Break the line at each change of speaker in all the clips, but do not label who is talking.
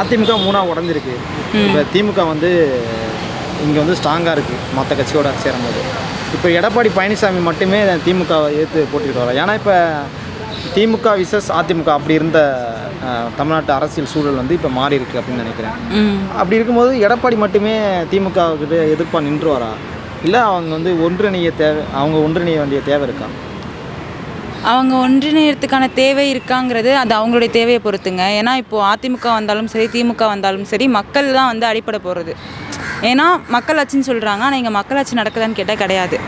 அதிமுக மூணாக உடஞ்சிருக்கு. இப்போ திமுக வந்து இங்கே வந்து ஸ்ட்ராங்காக இருக்குது மற்ற கட்சியோட சேரும்போது இப்போ எடப்பாடி பழனிசாமி மட்டுமே திமுகவை எதிர்த்து போட்டிட்டு வரோம் ஏன்னா இப்போ திமுக விசஸ் அதிமுக அப்படி இருந்த தமிழ்நாட்டு அரசியல் சூழல் வந்து இப்போ மாறி இருக்கு அப்படின்னு நினைக்கிறேன். அப்படி இருக்கும்போது எடப்பாடி மட்டுமே திமுக கிட்ட எதிர்ப்பாக நின்றுவாரா? இல்லை அவங்க வந்து ஒன்றிணைய தேவை அவங்க ஒன்றிணைய வேண்டிய தேவை இருக்கா?
அவங்க ஒன்றிணையத்துக்கான தேவை இருக்காங்கிறது அது அவங்களுடைய தேவையை பொறுத்துங்க. ஏன்னா இப்போது அதிமுக வந்தாலும் சரி திமுக வந்தாலும் சரி மக்கள் தான் வந்து அடிப்படை போகிறது ஏன்னா மக்களாட்சின்னு சொல்கிறாங்க ஆனால் இங்கே மக்களாட்சி நடக்குதான்னு கேட்டால் கிடையாது.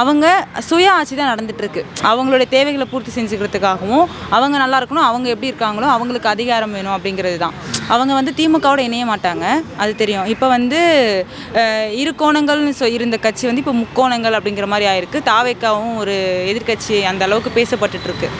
அவங்க சுய ஆட்சி தான் நடந்துட்டுருக்கு. அவங்களுடைய தேவைகளை பூர்த்தி செஞ்சுக்கிறதுக்காகவும் அவங்க நல்லா இருக்கணும் அவங்க எப்படி இருக்காங்களோ அவங்களுக்கு அதிகாரம் வேணும் அப்படிங்கிறது தான். அவங்க வந்து திமுகவோட இணைய மாட்டாங்க அது தெரியும். இப்போ வந்து இரு கோணங்கள்னு சொ இருந்த கட்சி வந்து இப்போ முக்கோணங்கள் அப்படிங்கிற மாதிரி ஆயிருக்கு. தாவேக்காவும் ஒரு எதிர்க்கட்சி அந்த அளவுக்கு பேசப்பட்டுட்டுருக்கு.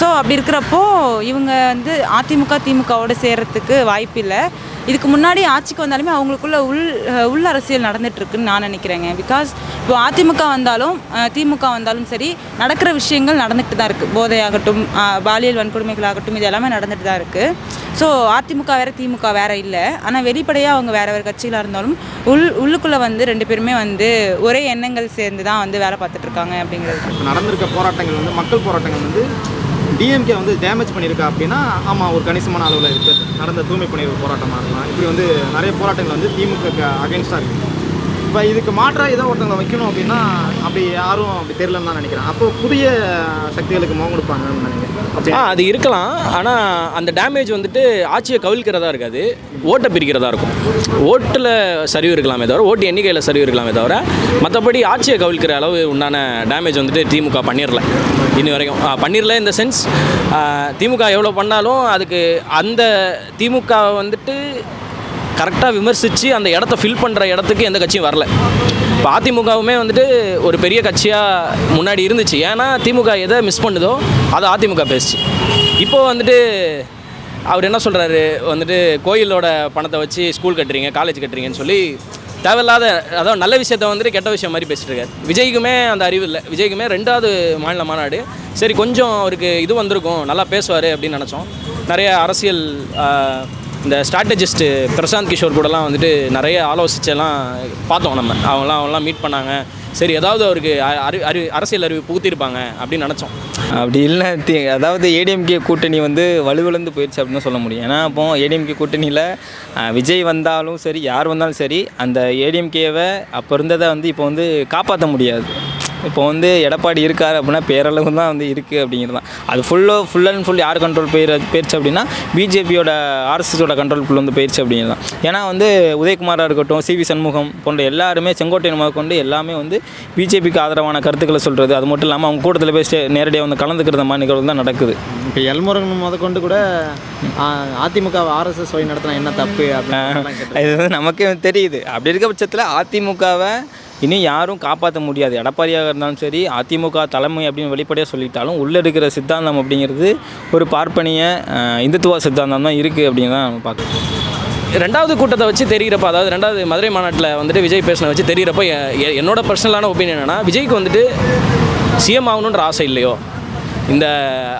ஸோ அப்படி இருக்கிறப்போ இவங்க வந்து அதிமுக திமுகவோட சேர்றதுக்கு வாய்ப்பு இல்லை இதுக்கு முன்னாடி ஆட்சிக்கு வந்தாலுமே அவங்களுக்குள்ள உள் உள் அரசியல் நடந்துட்டுருக்குன்னு நான் நினைக்கிறேங்க. பிகாஸ் இப்போ அதிமுக வந்தாலும் திமுக வந்தாலும் சரி நடக்கிற விஷயங்கள் நடந்துட்டு தான் இருக்குது போதையாகட்டும் பாலியல் வன்கொடுமைகள் ஆகட்டும் இது எல்லாமே நடந்துட்டு தான் இருக்குது ஸோ அதிமுக வேறு திமுக வேறு இல்லை. ஆனால் வெளிப்படையாக அவங்க வேறு வேறு கட்சிகளாக இருந்தாலும் உள் உள்ளுக்குள்ளே வந்து ரெண்டு பேருமே வந்து ஒரே எண்ணங்கள் சேர்ந்து தான் வந்து வேலை பார்த்துட்ருக்காங்க அப்படிங்கிறது.
நடந்திருக்க போராட்டங்கள் வந்து மக்கள் போராட்டங்கள் வந்து டிஎம்கே வந்து டேமேஜ் பண்ணியிருக்கா அப்படின்னா ஆமாம் ஒரு கணிசமான அளவில் இருக்குது நடந்த தூய்மை பணியர் போராட்டமாக இருக்கலாம். இப்படி வந்து நிறைய போராட்டங்கள் வந்து திமுக அகேன்ஸ்டாக இருக்குது இப்போ இதுக்கு மாற்றாக ஏதோ ஒருத்தவங்களை வைக்கணும் அப்படின்னா அப்படி யாரும் அப்படி தெரியலன்னு தான் நினைக்கிறேன். அப்போ புதிய சக்திகளுக்கு முகம் கொடுப்பாங்கன்னு நினைக்கிறேன்.
ஆ அது இருக்கலாம். ஆனால் அந்த டேமேஜ் வந்துட்டு ஆட்சியை கவிழ்க்கிறதா இருக்காது. ஓட்டை பிரிக்கிறதா இருக்கும். ஓட்டில் சரிவு இருக்கலாமே தவிர ஓட்டு எண்ணிக்கையில் சரிவு இருக்கலாமே தவிர மற்றபடி ஆட்சியை கவிழ்க்கிற அளவு உண்டான டேமேஜ் வந்துட்டு திமுக பண்ணிடல. இன்னி வரைக்கும். பண்ணிடல இந்த சென்ஸ் திமுக எவ்வளோ பண்ணாலும் அதுக்கு அந்த திமுக வந்துட்டு கரெக்டாக விமர்சித்து அந்த இடத்த ஃபில் பண்ணுற இடத்துக்கு எந்த கட்சியும் வரல. இப்போ அதிமுகவுமே வந்துட்டு ஒரு பெரிய கட்சியாக முன்னாடி இருந்துச்சு. ஏன்னா திமுக எதை மிஸ் பண்ணுதோ அதை அதிமுக பேசுச்சு. இப்போது வந்துட்டு அவர் என்ன சொல்கிறாரு வந்துட்டு கோயிலோட பணத்தை வச்சு ஸ்கூல் கட்டுறீங்க காலேஜ் கட்டுறீங்கன்னு சொல்லி தேவையில்லாத அதாவது நல்ல விஷயத்த வந்துட்டு கெட்ட விஷயம் மாதிரி பேசிட்டு இருக்காரு. விஜய்க்குமே அந்த அறிவு இல்லை. விஜய்க்குமே ரெண்டாவது மாநில மாநாடு. சரி கொஞ்சம் அவருக்கு இது வந்திருக்கும் நல்லா பேசுவார் அப்படின்னு நினச்சோம். நிறைய அரசியல் இந்த ஸ்ட்ராட்டஜிஸ்ட்டு பிரசாந்த் கிஷோர் கூடலாம் வந்துட்டு நிறைய ஆலோசிச்செல்லாம் பார்த்தோம் நம்ம. அவங்களாம் அவங்களாம் மீட் பண்ணாங்க. சரி ஏதாவது அவருக்கு அ- அறி அறி அரசியல் அறிவு புகுத்திருப்பாங்க அப்படின்னு நினச்சோம்.
அப்படி இல்லை அதாவது ஏடிஎம்கே கூட்டணி வந்து வலுவிழந்து போயிடுச்சு அப்படின்னு தான் சொல்ல முடியும். ஏன்னா அப்போ ஏடிஎம்கே கூட்டணியில் விஜய் வந்தாலும் சரி யார் வந்தாலும் சரி அந்த ஏடிஎம்கேவை அப்போ இருந்ததை வந்து இப்போ வந்து காப்பாற்ற முடியாது. இப்போ வந்து எடப்பாடி இருக்கார் அப்படின்னா பேரளவு தான் வந்து இருக்குது அப்படிங்கிறது தான். அது ஃபுல்லோ ஃபுல் அண்ட் ஃபுல் யார் கண்ட்ரோல் போயிரு போயிடுச்சு அப்படின்னா பிஜேபியோட ஆர்எஸ்எஸோட கண்ட்ரோல் ஃபுல் வந்து போயிடுச்சு அப்படிங்கிறது தான். ஏன்னா வந்து உதயகுமாராக இருக்கட்டும் சிவி சண்முகம் போன்ற எல்லாருமே செங்கோட்டையன் முதற்கொண்டு எல்லாமே வந்து பிஜேபிக்கு ஆதரவான கருத்துக்களை சொல்கிறது அது மட்டும் இல்லாமல் அவங்க கூட்டத்தில் போய் நேரடியாக வந்து கலந்துக்கிறது மாதிரி நிகழ்வு தான் நடக்குது.
இப்போ எல்முருகன் முதற்கொண்டு கூட அதிமுக ஆர்எஸ்எஸ் வழி நடத்தினா என்ன தப்பு அப்படின்னு
இது வந்து நமக்கே தெரியுது. அப்படி இருக்க பட்சத்தில் அதிமுகவை இனி யாரும் காப்பாற்ற முடியாது. எடப்பாடியாக இருந்தாலும் சரி அதிமுக தலைமை அப்படின்னு வெளிப்படையாக சொல்லிட்டாலும் உள்ளே இருக்கிற சித்தாந்தம் அப்படிங்கிறது ஒரு பார்ப்பனிய இந்துத்துவ சித்தாந்தம் தான் இருக்குது அப்படின்னு தான் நம்ம பார்க்குறோம்.
ரெண்டாவது கூட்டத்தை வச்சு தெரிகிறப்ப அதாவது ரெண்டாவது மதுரை மாநாட்டில் வந்துட்டு விஜய் பேசின வச்சு தெரிகிறப்ப என்னோட பர்சனலான ஒப்பீனியன் என்னன்னா விஜய்க்கு வந்துட்டு சிஎம் ஆகணுன்ற ஆசை இல்லையோ? இந்த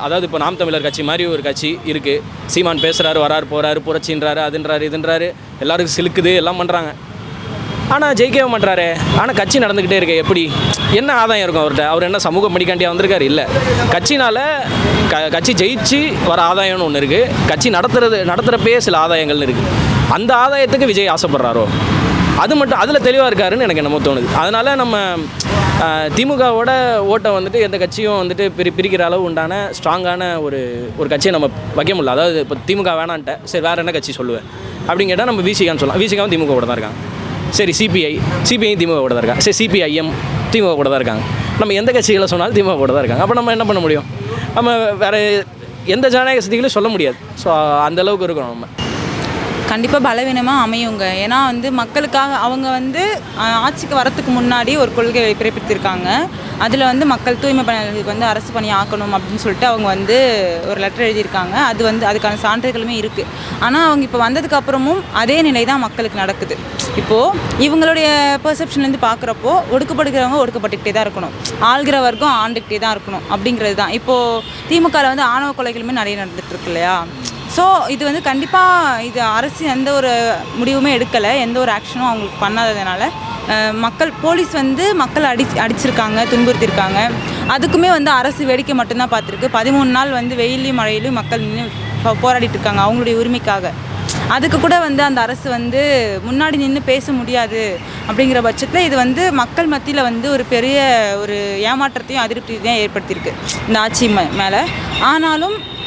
அதாவது இப்போ நாம் தமிழர் கட்சி மாதிரி ஒரு கட்சி இருக்குது சீமான் பேசுகிறாரு வராரு போகிறாரு புரட்சின்றாரு அதுன்றாரு இதுன்றாரு எல்லாருக்கும் சிலுக்குது எல்லாம் பண்ணுறாங்க ஆனால் ஜெயிக்கவே மாட்டாரு ஆனால் கட்சி நடந்துக்கிட்டே இருக்கு. எப்படி? என்ன ஆதாயம் இருக்கும் அவர்கிட்ட? அவர் என்ன சமூக படிக்காண்டியாக வந்திருக்காரு? இல்லை. கட்சினால் க கட்சி ஜெயிச்சு வர ஆதாயம்னு ஒன்று இருக்குது கட்சி நடத்துறது நடத்துகிறப்பே சில ஆதாயங்கள்னு இருக்குது அந்த ஆதாயத்துக்கு விஜய் ஆசைப்படுறாரோ? அது மட்டும் அதில் தெளிவாக இருக்காருன்னு எனக்கு என்னமோ தோணுது. அதனால் நம்ம திமுகவோட ஓட்டை வந்துட்டு எந்த கட்சியும் வந்துட்டு பிரி பிரிக்கிற அளவு உண்டான ஸ்ட்ராங்கான ஒரு ஒரு கட்சியை நம்ம வைக்க முடியல. அதாவது இப்போ திமுக வேணான்ட்ட சரி வேறு என்ன கட்சி சொல்லுவேன்? அப்படின்னு கேட்டால் நம்ம விசிகான்னு சொல்லலாம். விசிகாவும் திமுக கூட தான் இருக்காங்க. சரி சிபிஐ சிபிஐ திமுக கூட தான் இருக்காங்க. சரி சிபிஐஎம் திமுக கூட தான் இருக்காங்க. நம்ம எந்த கட்சிகளை சொன்னாலும் திமுக கூட தான் இருக்காங்க. அப்போ நம்ம என்ன பண்ண முடியும்? நம்ம வேறு எந்த ஜனநாயக சக்திகளையும் சொல்ல முடியாது. ஸோ அந்தளவுக்கு இருக்கணும் நம்ம.
கண்டிப்பாக பலவீனமாக அமையுங்க. ஏன்னா வந்து மக்களுக்காக அவங்க வந்து ஆட்சிக்கு வரத்துக்கு முன்னாடி ஒரு கொள்கை பிறப்பித்திருக்காங்க. அதில் வந்து மக்கள் தூய்மை பணியாளர்களுக்கு வந்து அரசு பணி ஆக்கணும் அப்படின்னு சொல்லிட்டு அவங்க வந்து ஒரு லெட்டர் எழுதியிருக்காங்க. அது வந்து அதுக்கான சான்றுகளுமே இருக்குது ஆனால் அவங்க இப்போ வந்ததுக்கு அப்புறமும் அதே நிலை தான் மக்களுக்கு நடக்குது. இப்போது இவங்களுடைய பெர்செப்ஷன்லேருந்து பார்க்குறப்போ ஒடுக்கப்படுகிறவங்க ஒடுக்கப்பட்டுக்கிட்டே தான் இருக்கணும். ஆள்கிற வர்க்கம் ஆண்டுக்கிட்டே தான் இருக்கணும் அப்படிங்கிறது தான். இப்போது திமுகவில் வந்து ஆணவ கொலைகளுமே நிறைய நடந்துகிட்ருக்கு இல்லையா? ஸோ இது வந்து கண்டிப்பாக இது அரசு எந்த ஒரு முடிவுமே எடுக்கலை. எந்த ஒரு ஆக்ஷனும் அவங்களுக்கு பண்ணாததுனால மக்கள் போலீஸ் வந்து மக்கள் அடி அடிச்சிருக்காங்க துன்புறுத்தியிருக்காங்க அதுக்குமே வந்து அரசு வேடிக்கை மட்டும்தான் பார்த்துருக்கு. பதிமூணு நாள் வந்து வெயிலையும் மழையிலையும் மக்கள் நின்று போராடிட்டு இருக்காங்க அவங்களுடைய உரிமைக்காக. அதுக்கு கூட வந்து அந்த அரசு வந்து முன்னாடி நின்று பேச முடியாது அப்படிங்கிற பட்சத்தில் இது வந்து மக்கள் மத்தியில் வந்து ஒரு பெரிய ஒரு ஏமாற்றத்தையும் அதிருப்தியையும் ஏற்படுத்தியிருக்கு. இந்த ஆட்சி மே- மேலே. ஆனாலும்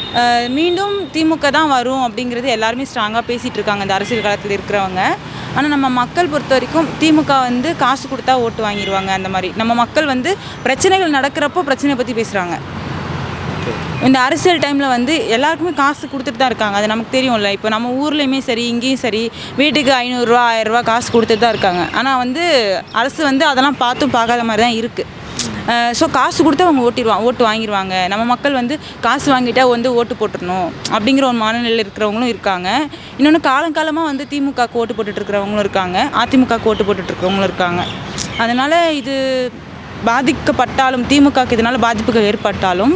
மீண்டும் திமுக தான் வரும் அப்படிங்கிறது எல்லாருமே ஸ்ட்ராங்காக பேசிகிட்டு இருக்காங்க இந்த அரசியல் காலத்தில் இருக்கிறவங்க. ஆனால் நம்ம மக்கள் பொறுத்த வரைக்கும் திமுக வந்து காசு கொடுத்தா ஓட்டு வாங்கிடுவாங்க அந்த மாதிரி. நம்ம மக்கள் வந்து பிரச்சனைகள் நடக்கிறப்போ பிரச்சனையை பற்றி பேசுகிறாங்க இந்த அரசியல் டைமில் வந்து எல்லாருக்குமே காசு கொடுத்துட்டு தான் இருக்காங்க. அது நமக்கு தெரியும்ல. இப்போ நம்ம ஊர்லேயுமே சரி இங்கேயும் சரி வீட்டுக்கு ஐநூறுரூவா ஆயிரரூவா காசு கொடுத்துட்டு தான் இருக்காங்க. ஆனால் வந்து அரசு வந்து அதெல்லாம் பார்த்தும் பார்க்காத மாதிரி தான் இருக்குது ஸோ காசு கொடுத்து அவங்க ஓட்டிடுவாங்க ஓட்டு வாங்கிடுவாங்க நம்ம மக்கள் வந்து காசு வாங்கிட்டா வந்து ஓட்டு போட்டுடணும் அப்படிங்கிற ஒரு மனநிலையில் இருக்கிறவங்களும் இருக்காங்க. இன்னொன்று காலங்காலமாக வந்து திமுக ஓட்டு போட்டுட்டு இருக்கிறவங்களும் இருக்காங்க. அதிமுக ஓட்டு போட்டுட்ருக்கிறவங்களும் இருக்காங்க. அதனால் இது பாதிக்கப்பட்டாலும் திமுகக்கு இதனால் பாதிப்புகள் ஏற்பட்டாலும்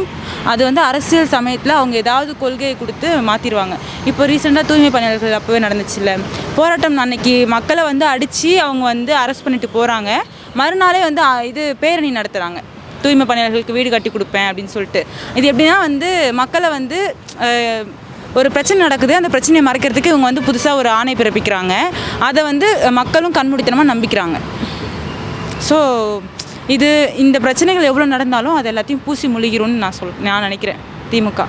அது வந்து அரசியல் சமயத்தில் அவங்க ஏதாவது கொள்கையை கொடுத்து மாற்றிடுவாங்க இப்போ ரீசெண்டாக தூய்மை பணியாளர்கள் அப்போவே நடந்துச்சுல்ல. போராட்டம் அன்னைக்கு மக்களை வந்து அடித்து அவங்க வந்து அரெஸ்ட் பண்ணிட்டு போகிறாங்க மறுநாளே வந்து இது பேரணி நடத்துகிறாங்க தூய்மை பணியாளர்களுக்கு வீடு கட்டி கொடுப்பேன் அப்படின்னு சொல்லிட்டு. இது எப்படின்னா வந்து மக்களை வந்து ஒரு பிரச்சனை நடக்குது அந்த பிரச்சனையை மறைக்கிறதுக்கு இவங்க வந்து புதுசாக ஒரு ஆணை பிறப்பிக்கிறாங்க. அதை வந்து மக்களும் கண்மூடித்தனமாக நம்பிக்கிறாங்க. ஸோ இது இந்த பிரச்சனைகள் எவ்வளோ நடந்தாலும் அது எல்லாத்தையும் பூசி முழுகிறோம்னு நான் சொல் நான் நினைக்கிறேன். திமுக.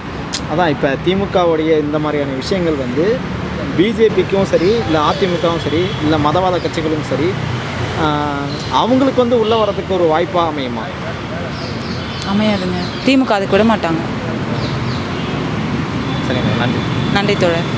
அதான் இப்போ திமுகவுடைய இந்த மாதிரியான விஷயங்கள் வந்து பிஜேபிக்கும் சரி இல்லை அதிமுகவும் சரி இல்லை மதவாத கட்சிகளும் சரி அவங்களுக்கு வந்து உள்ளே வரதுக்கு ஒரு வாய்ப்பாக அமையுமா?
அமையாதுங்க. திமுக அதுக்கு விட மாட்டாங்க.
சரிங்க நன்றி.
நன்றி தோழர்.